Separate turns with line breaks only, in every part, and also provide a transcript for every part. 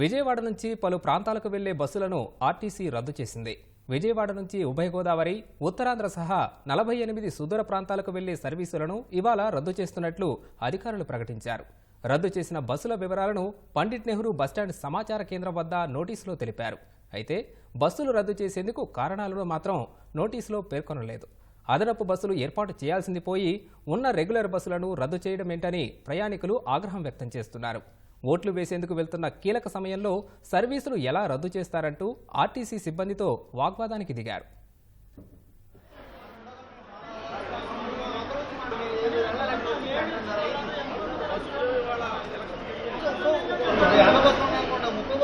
విజయవాడ నుంచి పలు ప్రాంతాలకు వెళ్ళే బస్సులను ఆర్టీసీ రద్దు చేసింది. విజయవాడ నుంచి ఉభయ గోదావరి ఉత్తరాంధ్ర సహా నలభై ఎనిమిది సుదూర ప్రాంతాలకు వెళ్ళే సర్వీసులను ఇవాళ రద్దు చేస్తున్నట్లు అధికారులు ప్రకటించారు. రద్దు చేసిన బస్సుల వివరాలను పండిట్ నెహ్రూ బస్టాండ్ సమాచార కేంద్రం వద్ద నోటీసులో తెలిపారు. అయితే బస్సులు రద్దు చేసేందుకు కారణాలను మాత్రం నోటీసులో పేర్కొనలేదు. అదనపు బస్సులు ఏర్పాటు చేయాల్సింది పోయి ఉన్న రెగ్యులర్ బస్సులను రద్దు చేయడమేంటని ప్రయాణికులు ఆగ్రహం వ్యక్తం చేస్తున్నారు. ఓట్లు వేసేందుకు వెళ్తున్న కీలక సమయంలో సర్వీసులు ఎలా రద్దు చేస్తారంటూ ఆర్టీసీ సిబ్బందితో వాగ్వాదానికి దిగారు.
ముప్పై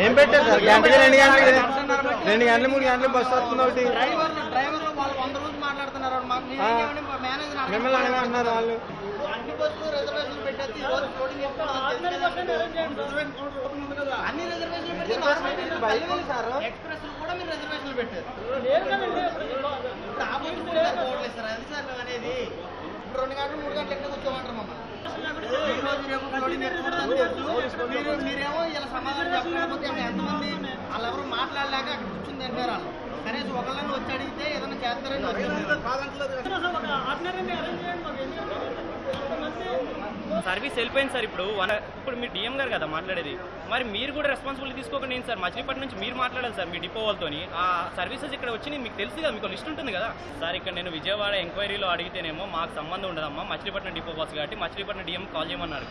ఏం పెట్టారు సార్? గంటకి రెండు గంటలకి రెండు గంటలు మూడు గంటలు బస్సు వస్తుంది ఒకటి.
డ్రైవర్లు డ్రైవర్లు వాళ్ళు వంద రోజులు మాట్లాడుతున్నారు. మాకు మేనేజర్
మిమ్మల్ని అలాగే అంటున్నారు వాళ్ళు.
అన్ని బస్సులు రిజర్వేషన్ పెట్టేసి ఈ రోజు లోడింగ్ అన్ని రిజర్వేషన్ పెట్టి ఎక్స్ప్రెస్ కూడా మీరు రిజర్వేషన్ పెట్టారు. ఇప్పుడు సార్. అది సార్ మేము అనేది. ఇప్పుడు రెండు గంటలు మూడు గంటలు ఎక్కడ కూర్చోమంటారు మీరు మీరేమో ఇలా సమాధానం చెప్పకపోతే ఎంతమంది మాట్లాడలేక అక్కడ వాళ్ళు. కనీసం ఒకళ్ళని వచ్చి అడిగితే ఏదైనా చేస్తారని
సర్వీస్ వెళ్ళిపోయింది సార్ ఇప్పుడు. వన్ ఇప్పుడు మీరు డిఎం గారు కదా మాట్లాడేది. మరి మీరు కూడా రెస్పాన్సిబిలిటీ తీసుకోకండి ఏంటి సార్? మచిలీపట్నం నుంచి మీరు మాట్లాడాలి సార్ మీ డిపో వాళ్ళతోని. ఆ సర్వీసెస్ ఇక్కడ వచ్చి మీకు తెలుసు కదా మీకు లిస్ట్ ఉంటుంది కదా. సార్ ఇక్కడ నేను విజయవాడ ఎంక్వైరీలో అడిగితేనేమో మాకు సంబంధం ఉండదమ్మా. మచిలీపట్నం డిపో బాస్ కాబట్టి మచిలీపట్నం డిఎం కాల్ చేయమన్నారు.